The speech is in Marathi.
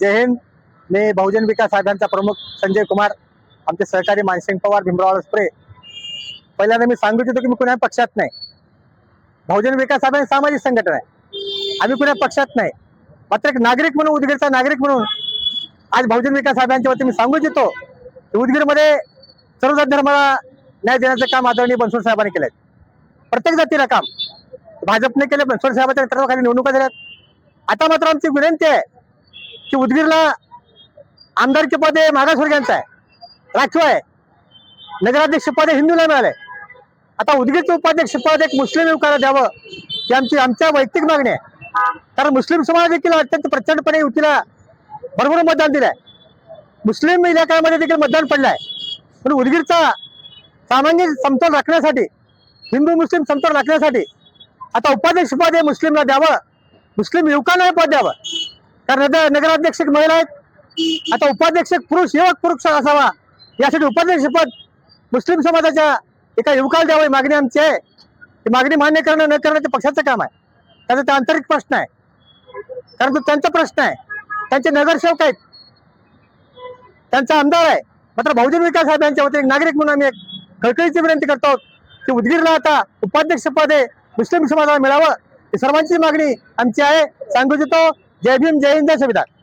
जय हिंद. मी बहुजन विकास आघाडीचा प्रमुख संजय कुमार आमचे सहकारी मानसिंग पवार भीमराव स्प्रे पहिल्यांदा मी सांगू इच्छितो की मी कुण्या पक्षात नाही. बहुजन विकास आघाडी सामाजिक संघटना आहे. आम्ही कुण्या पक्षात नाही. मात्र एक नागरिक म्हणून उदगीरचा नागरिक म्हणून आज बहुजन विकास आघाडीच्या वतीने मी सांगू इच्छितो की उदगीरमध्ये सर्व धर्माला न्याय देण्याचं काम आदरणीय बनसोड साहेबांनी केलंय. प्रत्येक जातीला काम. भाजपने केलं बनसोड साहेबांच्या नेतृत्वाखाली निवडणुका झाल्यात. आता मात्र आमची विनंती आहे की उदगीरला आमदारचे पद हे मागासवर्गीयांचं आहे. राखीव आहे. नगराध्यक्ष पद हे हिंदूला मिळालंय आता उदगीरचं उपाध्यक्ष पद एक मुस्लिम युवकाला द्यावं ही आमची आमच्या वैयक्तिक मागणी आहे. कारण मुस्लिम समाज देखील अत्यंत प्रचंडपणे युतीला भरभरून मतदान दिलंय. मुस्लिम इलाक्यामध्ये देखील मतदान पडलंय. पण उदगीरचा सामान्य समतोल राखण्यासाठी हिंदू मुस्लिम समतोल राखण्यासाठी आता उपाध्यक्षपद हे मुस्लिमला द्यावं मुस्लिम युवकांना हे पद द्यावं. कारण नगर- नगराध्यक्ष महिला आहेत. आता उपाध्यक्ष पुरुष युवक पुरुष असावा. यासाठी उपाध्यक्ष पद मुस्लिम समाजाच्या एका युवकाला द्यावं मागणी आमची आहे. ती मागणी मान्य करणं न करणं ते पक्षाचं काम आहे. त्याचा ते आंतरिक प्रश्न आहे. कारण तो त्यांचा प्रश्न आहे. त्यांचे नगरसेवक आहेत. त्यांचा आमदार आहे. मात्र बहुजन विकास साहेब यांच्या वतीने एक नागरिक म्हणून आम्ही एक कळकळीची विनंती करतो. की उदगीरला आता उपाध्यक्ष पद हे मुस्लिम समाजाला मिळावं ही सर्वांची मागणी आमची आहे. सांगू इच्छितो जय भीम जय हिंद जय संविधान